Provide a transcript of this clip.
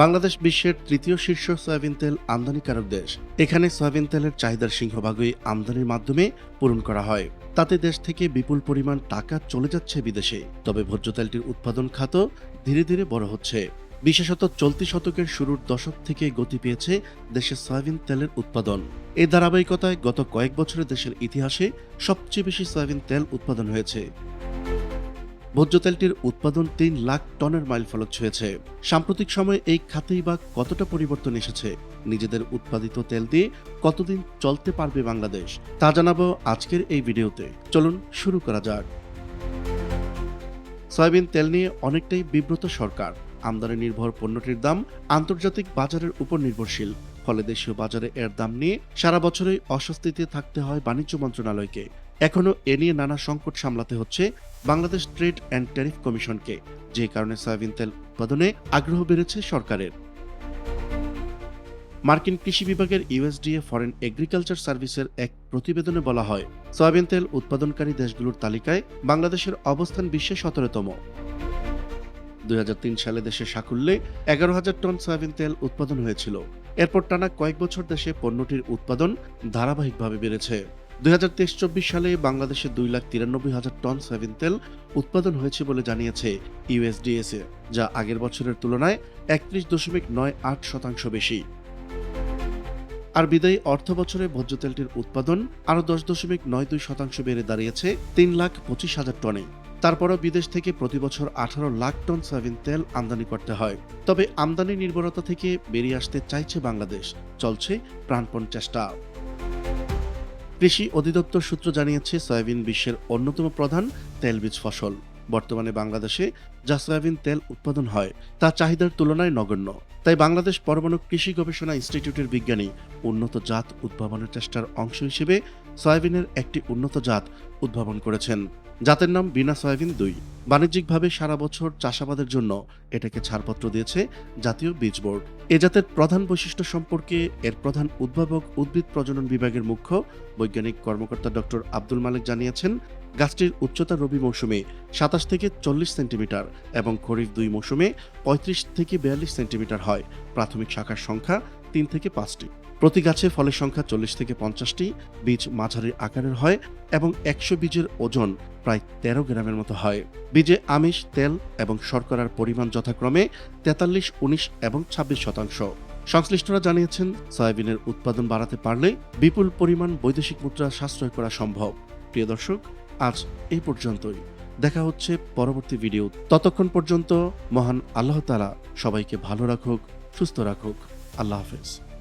বাংলাদেশ বিশ্বের তৃতীয় শীর্ষ সয়াবিন তেল আমদানিকারক দেশ। এখানে সয়াবিন তেলের চাহিদার সিংহভাগই আমদানির মাধ্যমে পূরণ করা হয়। তাতে দেশ থেকে বিপুল পরিমাণ টাকা চলে যাচ্ছে বিদেশে। তবে ভোজ্য তেলটির উৎপাদন খাত ধীরে ধীরে বড় হচ্ছে। বিশেষত চলতি শতকের শুরুর দশক থেকে গতি পেয়েছে দেশের সয়াবিন তেলের উৎপাদন। এই ধারাবাহিকতায় গত কয়েক বছরে দেশের ইতিহাসে সবচেয়ে বেশি সয়াবিন তেল উৎপাদন হয়েছে। ভোজ্য তেলটির উৎপাদন তিন লাখ টনের মাইল ফলক ছুঁয়েছে। সাম্প্রতিক সময়ে এই খাতেই বা কতটা পরিবর্তন এসেছে? নিজেদের উৎপাদিত তেল দিয়ে কতদিন চলতে পারবে বাংলাদেশ? তা জানাব আজকের এই ভিডিওতে। চলুন শুরু করা যাক। সয়াবিন তেল নিয়ে অনেকটাই বিব্রত সরকার। আমদানি নির্ভর পণ্যটির দাম আন্তর্জাতিক বাজারের উপর নির্ভরশীল। ফলে দেশীয় বাজারে এর দাম নিয়ে সারা বছরই অস্বস্তিতে থাকতে হয় বাণিজ্য মন্ত্রণালয়কে। এখনও এ নিয়ে নানা সংকট সামলাতে হচ্ছে বাংলাদেশ ট্রেড অ্যান্ড ট্যারিফ কমিশনকে, যে কারণে সয়াবিন তেল উৎপাদনে আগ্রহ বেড়েছে সরকারের। মার্কিন কৃষি বিভাগের ইউএসডিএ ফরেন এগ্রিকালচার সার্ভিসের এক প্রতিবেদনে বলা হয়, সয়াবিন তেল উৎপাদনকারী দেশগুলোর তালিকায় বাংলাদেশের অবস্থান বিশ্বে সতেরোতম। দুই হাজার তিন সালে দেশে সাকুল্যে এগারো হাজার টন সয়াবিন তেল উৎপাদন হয়েছিল। এরপর টানা কয়েক বছর দেশে পণ্যটির উৎপাদন ধারাবাহিকভাবে বেড়েছে। দুই হাজার তেইশ চব্বিশ সালে বাংলাদেশে দুই লাখ তিরানব্বই হাজার টন সয়াবিন তেল উৎপাদন হয়েছে বলে জানিয়েছে ইউএসডিএসএ যা আগের বছরের তুলনায় একত্রিশ দশমিক নয় আট শতাংশ বেশি। আর বিদায়ী অর্থ বছরে ভোজ্য তেলটির উৎপাদন আরও দশ দশমিক নয় দুই শতাংশ বেড়ে দাঁড়িয়েছে তিন লাখ পঁচিশ হাজার টনে। তারপরও বিদেশ থেকে প্রতি বছর আঠারো লাখ টন সয়াবিন তেল আমদানি করতে হয়। তবে আমদানি নির্ভরতা থেকে বেরিয়ে আসতে চাইছে বাংলাদেশ। চলছে প্রাণপণ চেষ্টা। কৃষি অধিদপ্তর সূত্র জানিয়েছে, সয়াবিন বিশ্বের অন্যতম প্রধান তেলবীজ ফসল। বর্তমানে বাংলাদেশে যা সয়াবিন তেল উৎপাদন হয়, তা চাহিদার তুলনায় নগণ্য। তাই বাংলাদেশ পরমাণু কৃষি গবেষণা ইনস্টিটিউটের বিজ্ঞানী উন্নত জাত উদ্ভাবনের চেষ্টার অংশ হিসেবে সয়াবিনের একটি উন্নত জাত উদ্ভাবন করেছেন। জাতের নাম বিনা সয়াবিন দুই। বাণিজ্যিকভাবে সারা বছর চাষাবাদের জন্য এটাকে ছাড়পত্র দিয়েছে জাতীয় বীজ বোর্ড। এ জাতের প্রধান বৈশিষ্ট্য সম্পর্কে এর প্রধান উদ্ভাবক উদ্ভিদ প্রজনন বিভাগের মুখ্য বৈজ্ঞানিক কর্মকর্তা ডক্টর আব্দুল মালিক জানিয়েছেন, গাছটির উচ্চতা রবি মৌসুমে সাতাশ থেকে চল্লিশ সেন্টিমিটার এবং খরিফ দুই মৌসুমে পঁয়ত্রিশ থেকে বিয়াল্লিশ সেন্টিমিটার হয়। প্রাথমিক শাখার সংখ্যা তিন থেকে পাঁচটি। প্রতি গাছে ফলের সংখ্যা চল্লিশ থেকে পঞ্চাশটি, বীজ মাঝারি আকারের হয় এবং একশো বীজের ওজন প্রায় তেরো গ্রামের মতো হয়। বীজে আমিষ, তেল এবং শর্করার পরিমাণ যথাক্রমে তেতাল্লিশ, উনিশ এবং ছাব্বিশ শতাংশ। সংশ্লিষ্টরা জানিয়েছেন, সয়াবিনের উৎপাদন বাড়াতে পারলে বিপুল পরিমাণ বৈদেশিক মুদ্রা সাশ্রয় করা সম্ভব। প্রিয় দর্শক, আজ এই পর্যন্তই। দেখা হচ্ছে পরবর্তী ভিডিও। ততক্ষণ পর্যন্ত মহান আল্লাহ তালা সবাইকে ভালো রাখুক, সুস্থ রাখুক। আল্লাহ হাফেজ।